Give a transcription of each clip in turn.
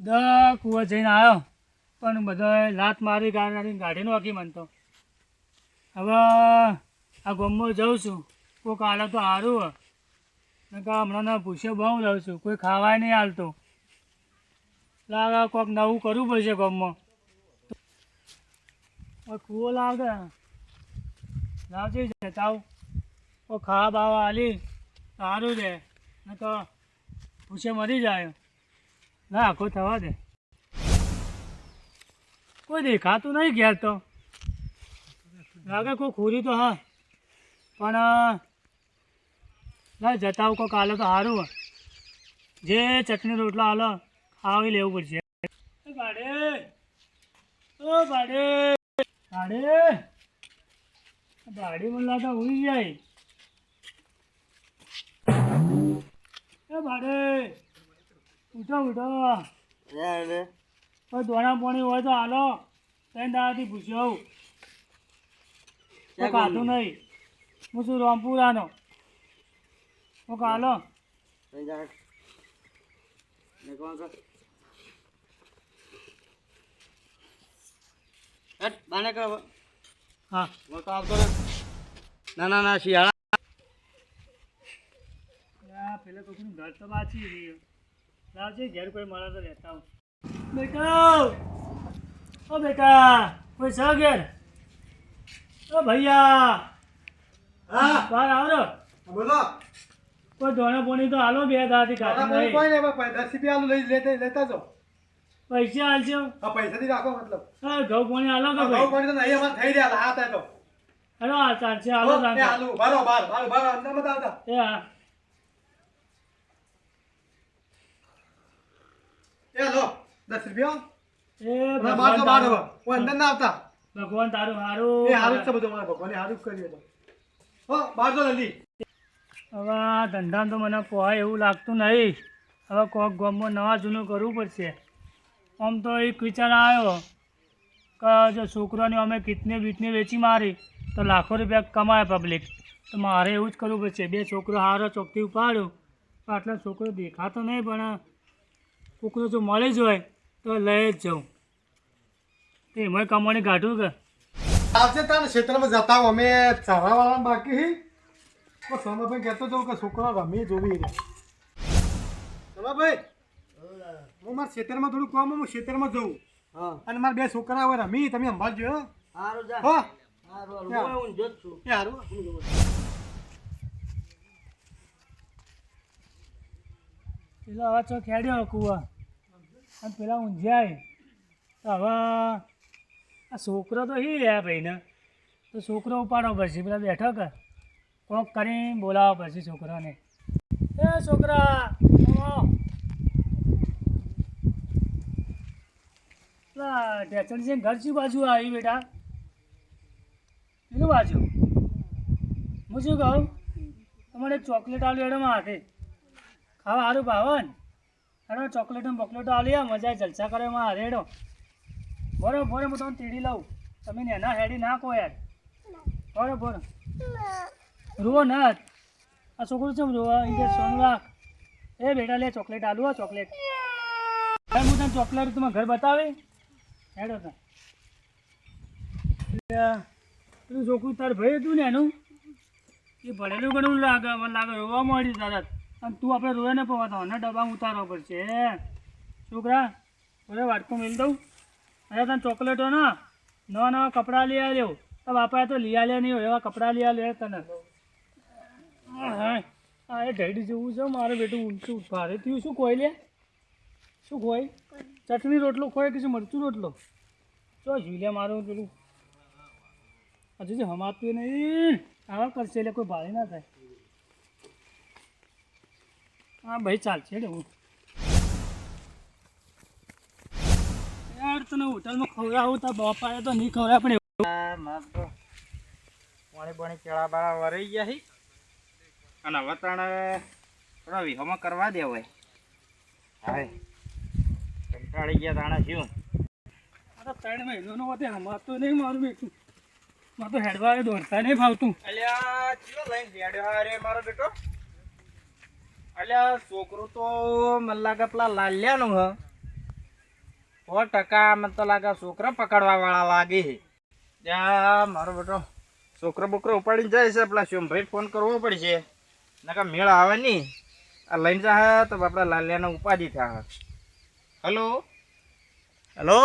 દ કુવા જઈને આવ્યો. પણ બધા લાત મારી ગાડી ગાડી નોખી મનતો હવે આ ગમમાં જઉં છું. કોઈક કાલે તો સારું હે કે હમણાં ના બહુ લઉં છું. કોઈ ખાવાય નહીં હાલતું. લાગે કોઈક નવું કરવું પડશે ગમમાં. કૂવો લાવજે. લાવજે જતાવ ઓ ખાવા બાવા હાલી સારું છે તો ભૂસે મરી જાય. ના, આખો થવા દે. કોઈ દેખાતું નહીં ઘેર તો. લાગે કોઈ ખોરી તો હા. પણ ના, જતા આવું કોઈ કાલે તો સારું જે ચટણી રોટલા હાલો, ખાવી લેવું પડશે. ભાડે. ઓ ભાડે. ભાડે? ભાડે મને લાગે ઉઈ જાય. એ ભાડે. ઉઠો ઉઠો. કોઈ દોણા પોણી હોય તો હાલો. ત્રણ દાડાથી પૂછ્યો હું ખાધું નહીં. હું શું રામપુરાનો? હું કાલો હા. ના. ના ના શિયાળા. પેલા તો ઘર તો બાચી રહ્યું. લાવજે ઘેર કોઈ મળે તો રહેતા હું. બેટા! ઓ બેટા કોઈ છે ઘેર? ઓ ભૈયા! હા? બહાર આવો બોલો. કોઈ ધોણે પોણી તો હાલો બે દાદી કાઢી નહીં કોઈ નહીં દસ રૂપિયા આલુ લઈ લેતા લેતા જાઓ. પૈસા હાલશો આ પૈસાથી રાખો મતલબ. હા ઘઉં પોણી હાલો ભાઈ ભાવ પાણી તો નહીં અમારે થઈ રહ્યા હાથ આ તો હેલો. આ ચાલશે હાલો ચાલશે. આલુ બારો બાર બાર બાર અંદર મત આવતા. એ હા. એ લો દસ રૂપિયા. એ બાર તો બાર હવે હું અંદર ના આવતા. ભગવાન તારું હારું. એ હારું છે બધું મારા ભગવાને હારું કર્યું હતું. હો બાર તો જલ્દી. હવે આ ધંધા તો મને પોહાય એવું લાગતું નહીં. હવે કોક ગામમાં નવા જૂનું કરવું પડશે. આમ તો એક વિચાર આવ્યો કે જો છોકરાને અમે કિટને બીટને વેચી મારી તો લાખો રૂપિયા કમાય પબ્લિક તો મારે એવું જ કરવું પડશે. બે છોકરો હારો ચોકથી ઉપાડ્યો. આટલા છોકરો દેખાતો નહીં પણ છોકરો જો મળી જ હોય તો લઈ જ જાઉં. તે એમાંય કમાણી કાઢું કે. આવશે તાર ક્ષેત્રમાં જતા હો અમે ચારા વાળા બાકી હી. તો સોમાભાઈ કહેતો હતો કે છોકરા રમી જોવી રહ્યા સોમાભાઈ હું મારા ક્ષેત્રમાં થોડું કામ હું ક્ષેત્રમાં જઉં. અને મારા બે છોકરા હોય રમી તમે સંભાળજો હો. હો. એ હારું. હું જોઉં. પેલો હવે ચો ખેડ્યો કુવા. અને પેલા ઊંઝાય. તો હવે આ છોકરો તો હી રહ્યા ભાઈને. તો છોકરો ઉપાડો પડશે પેલા બેઠો કર. કોક કરીને બોલાવો પડશે છોકરાને. એ છોકરા ઢેચણ છે ઘર શું બાજુ આવી બેટા? પેલું બાજુ. હું શું કહું? તમારે ચોકલેટ આલી એડમાં હાથે ખાવા સારું ભાવન. હેડો, ચોકલેટો બોકલેટો આલી મજા જલસા કરે એમાં હરેડો. બોરો બોરો, હું તમને તેડી લઉં તમે ને એના હેડી ના કહો યાર. બોરો બોરો. રૂવો ના આ છોકરું છે રૂવા? એ સોન રાખ. એ બેટા, લે ચોકલેટ આલુ, આ ચોકલેટ. હું તને ચોકલેટ તમે ઘર બતાવી. હેડો તા. પેલું છોકરું તાર ભાઈ હતું ને એનું? એ ભણેલું ઘણું લાગે, મને લાગે રોવા મળ્યું તરત અને તું આપણે રોય ને પવાતો, અને ડબ્બામાં ઉતારવા પડશે છોકરા, અરે વાટકું મેળ દઉં. અરે તને ચોકલેટો ના, નવા નવા કપડાં લઈ આવ્યો તો બાપાએ તો લઈ આવ્યા નહીં એવા કપડાં લઈ આવ્યા તને. હા એ ઢેડી જેવું છે, મારે બેટું ઊંચું, ભારે થયું શું ખોઈ લે? શું ખોઈ? ચટણી રોટલો ખોય કે શું મરચું રોટલો? ચો લે મારું પેલું. હજુ જે હમાતું નહીં. આવા કરશે એટલે કોઈ ભારે ના થાય. હા ભાઈ ચાલશે ને હું. યાર તને હોટલમાં ખવડાવું તા બાપાએ તો નહીં ખવડાવે પણ પાણી પાણી કેળા બાળા વરાઈ ગયા છે અને હવે તાણે થોડા વિહોમાં કરવા દે હોય. હવે કંટાળી ગયા તાણે શું? આ તો ત્રણ મહિનાનો હોતે હમાતું નહીં મારું બેટું. મારે તો હેડવા દોડતા નહીં ફાવતું. અલ્યા ચિયો લઈને બેડ્યો રે મારો બેટો. અલ્યા છોકરો તો મને લાગે પેલા લાલ્યાનું હ. સો ટકા મને તો લાગે છોકરા પકડવા વાળા લાગે ત્યાં મારો બેટો. છોકરો બોકરો ઉપાડીને જાય છે પેલા શિવમભાઈ ફોન કરવો પડશે. નકા મેળ આવે નહીં આ લઈને જા તો આપણા લાલ્યાને ઉપાધિ થાય હલો? હેલો?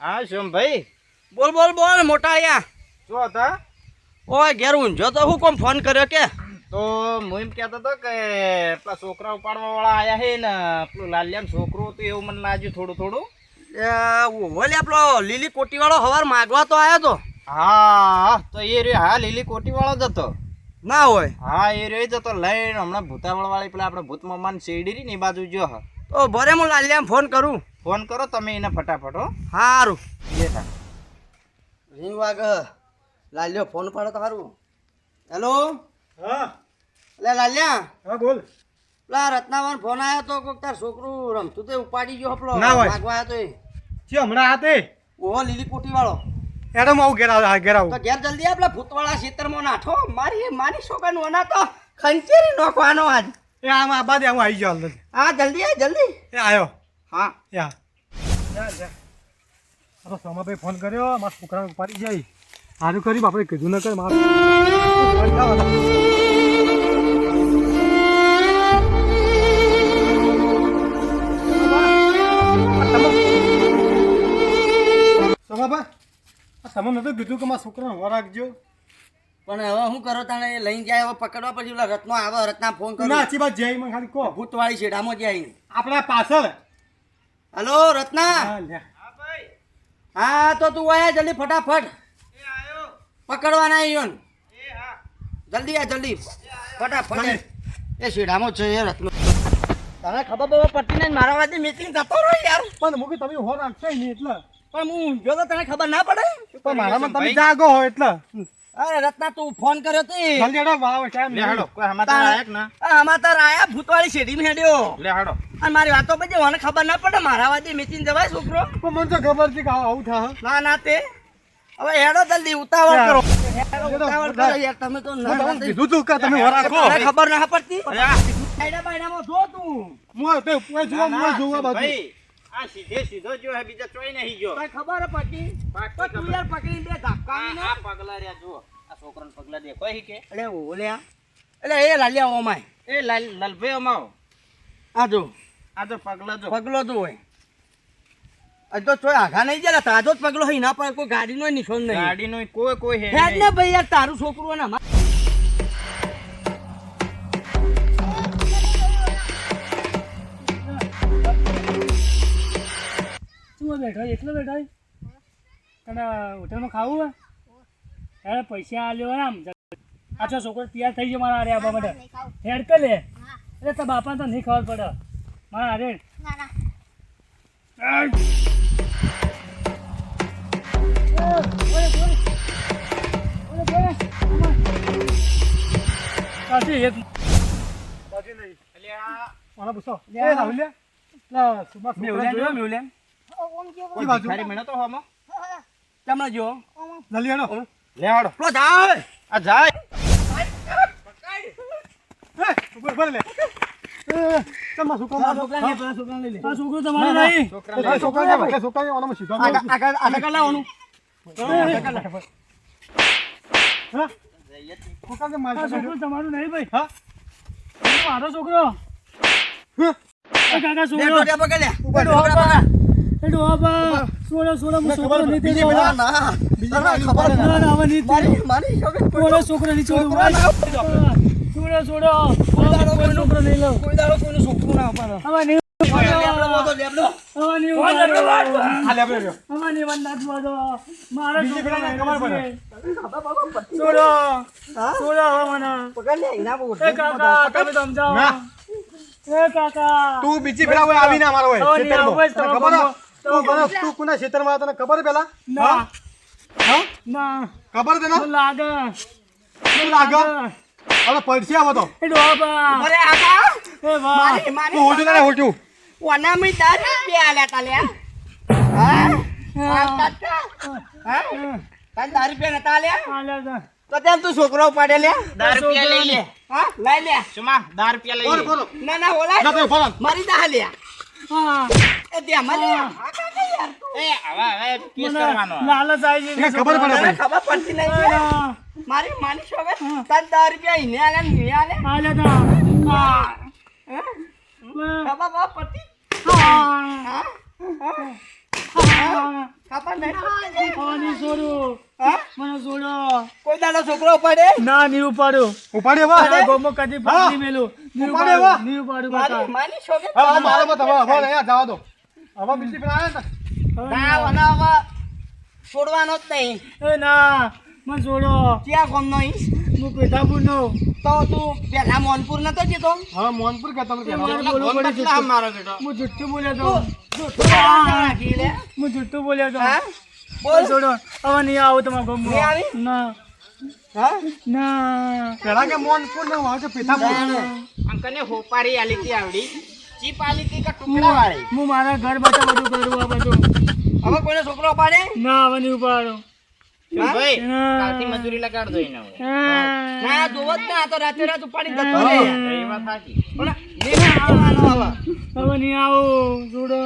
હા શિવમભાઈ? બોલ બોલ બોલ મોટા અહીંયા શું હતા? ઓય ઘેર ઊંઝો તો હું કોમ ફોન કર્યો કે? તો હું એમ કહેતો હતો કે પેલા છોકરા ઉપાડવા વાળા આવ્યા છે ને પેલું લાલ્યાનું છોકરું હતું એવું મને લાગ્યું થોડું થોડું. ઓલે આપણો લીલી કોટી વાળો હવાર માગવા તો આવ્યો તો. હા તો એ રહ્યો હા લીલી કોટી વાળો જ હતો. ના હોય. હા એ રહ્યો જ હતો લઈને હમણાં ભૂતાવળ વાળી પેલા આપણે ભૂત મમ્માની શેરડી રહી ને એ બાજુ જો હા. તો ભરે હું લાલિયાને ફોન કરું. ફોન કરો તમે એને ફટાફટ હો. સારું એ હા રીંગ વાગ લાલ્યો ફોન પાડો તો સારું હેલો? હા. એટલે લાલ્યા. હા બોલ. પેલા રત્નાવન ફોન આવ્યો તો કોક તાર છોકરું રમતું તે ઉપાડી ગયો પેલો ના હોય. માગવા આવ્યો તો છે હમણાં હાથે ઓહો લીલી કોટી વાળો એડમ આવું ઘેર આવ ઘેર આવું. તો ઘેર જલ્દી આ પેલા ભૂતવાળા ખેતરમાં નાઠો. મારી મારી છોકરાનું અના તો ખંચેરી નોખવાનો આજ. એ આમ આ બાદ હું આવી અંદર હા જલ્દી આ જલ્દી. એ આવ્યો હા. યા. અરે સોમાભાઈ ફોન કર્યો મારા છોકરાને ઉપાડી જાય. સારું કર્યું આપણે કીધું ન કર મારું સોમાભાઈ તમે નતું કીધું કે મારા છોકરાને ઊભા રાખજો. પણ હવે શું કરો તને એ લઈને જાય હવે પકડવા પછી પેલા રત્નો આવે રત્ના ફોન કરો. ના સાચી વાત જય મને ખાલી કહો. ભૂતવાળી છે ડામો જાય આપણા પાછળ. હલો રત્ના હા તો તું આયા જલ્દી ફટાફટ. પકડવાના ઈયોન જલ્દી આ જલ્દી. ફટાફટ. એ શેડામાં છે એ રત્નો તને ખબર બહુ પડતી નહીં મારા વાદે મીટિંગ જતો રહ્યો યાર. પણ મૂકી તમે હો રાખશો નહીં એટલે. પણ હું જો તો તને ખબર ના પડે? પણ મારામાં તમે જાગો હો એટલે. અરે રત્ના તું ફોન કર્યો તે. જલ્દી હેડો વાવ ટાઈમ લે હાડો કોઈ સમાચાર આયા ના? આ તાર આયા ભૂતવાળી શેડીમાં હેડ્યો. લે હાડો. અને મારી વાતો બધી મને ખબર ના પડે મારા વાદે મીટિંગ જવાય છોકરો? પણ મને તો ખબર છે કે આવું થા ના ના તે. હવે હેડો જલ્દી ઉતાવળ કરો. ઉતાવળ કરો યાર તમે તો ના કીધું તું કે તમે હો ખબર ના પડતી? બાયડા બાયડામાં જો તું. હું તે જોવા જોવા બાજુ આ સીધે સીધો જો હે બીજા ચોઈ નહીં જો. તને ખબર પડતી તો તું યાર પકડીને બે ધક્કા ને આ પગલા છોકરાના પગલા દેખો હી કે. અરે ઓલ્યા એટલે એ લાલ્યા ઓમાય. એ લાલ લાલભાઈ અમાવો. આ જો. આ તો પગલા જો. પગલો તો હોય આ તો ચોય આઘા નહીં જાય તાજો જ પગલો હોય ના પણ કોઈ ગાડીનો નિશાન નહીં. ગાડીનો કોઈ કોઈ હે. ને ભાઈ યાર તારું છોકરું ને બેઠો એટલો બેઠો? તને હોટલમાં ખાવું હે અરે પૈસા આલ્યો ને આમ. આછો છોકરો તૈયાર થઈ ગયો મારા અરે આવવા માટે. હેડ કે લે એટલે તો બાપા તો નહીં ખબર પડે. મારા અરે. પાછી એક બાજુ નહીં અલ્યા, મને પૂછો. લે. રાહુલ લે. લા સુમા મેવલ્યા કોઈ ભિખારી મળ્યો તો હોમાં? તમને જો જલ્દી હેડો લે હાડો. પેલો જાય. આ જાય. એ ઉપર ઉપર લે એ ચલમાં છોકરા પેલા છોકરાને પેલા છોકરાને લઈ લે આ છોકરો તમારો નહીં ભાઈ. હા? મારો છોકરો. હા. કાકા છોકરો. ટોટિયા પકડ બાબા સોળો સોળો હું છોકરો નહીં તે. ના ના, ખબર ના ના હવે નહીં મારી મારી છોકરો છોકરો નહીં છોકરો ના સોળો કોઈ દાડો કોઈ છોકરો નહીં લો કોઈ દાડો કોઈનું છોકરું ના પાડો. હવે નહીં તું બીજી પેલા આવીને અમારો હોય. ખબર તું મને- તું કોના ખેતરમાં તને ખબર પેલા? ના. હા? ના. ખબર છે લાગે. શું લાગે? હવે પડશે આવો તો. એ ડોહા અરે આકા એ વાહ મારી તું મારી હોટું ના હોટું ઓના મી દાર બે આલ્યા તા હા? હા. તાતા હા? તાર દાર રૂપિયા નતા આલ્યા? હાલે તો. તો ત્યાં તું છોકરો ઉપાડે લે. દસ રૂપિયા લઈ લે હા? લઈ લે. સુમા દાર રૂપિયા લઈ લે ના ના ઓલા ના તો બોલો મારી દા લે હવે હવે લાલચ આવી એને ખબર પડે ખબર પડતી નહીં હા. મારી માની શોભે તાર દસ રૂપિયા ઈને આલે ને આલે. હા. હા. ખબર પડતી? હા. પાણી છોડો. મને છોડો. કોઈ દાડો છોકરો ઉપાડે? ના નહીં ઉપાડું. ઉપાડી વા મારા ગામમાં કદી નહીં ઉપાડે વા. નહીં ઉપાડું મારી મારો મત હવે હવે જવા દો. હવે આવે ને? ના બનાવવા છોડવાનો જ નહીં. એ ના મને છોડો. ક્યાં ગામનો ઈ? હું પેધાપુર નો તો તું પેલા મોનપુર નતો જતો? હવે હવે. પડે. મારો બેટો? હું જુઠ્ઠું બોલ્યો તો જૂઠું રાખી લે હું જુઠ્ઠું બોલ્યો તો. હા? બોલ. બોલ છોડો. હવે નહીં આવું તમારા આવી? ના. હા? ના. પેલા કે મોહનપુર ને વાવ કે પીઠાપુર અંકને હોપારી આવડી. ચીપ આલી કે ટુકડા વાળી? હું મારા ઘર બેઠા બધું કરું આ બધું. હવે કોઈને છોકરો પાડે? ના હવે નહીં ઉપાડો. ભાઈ. કાલથી મજૂરી લગાડ દો એને ના જોવો જ ના તો રાતે રાત ઉપાડી જતો રે એ વાત સાચી. પણ નહીં આવવાનો હવે. હવે નહીં આવું છોડો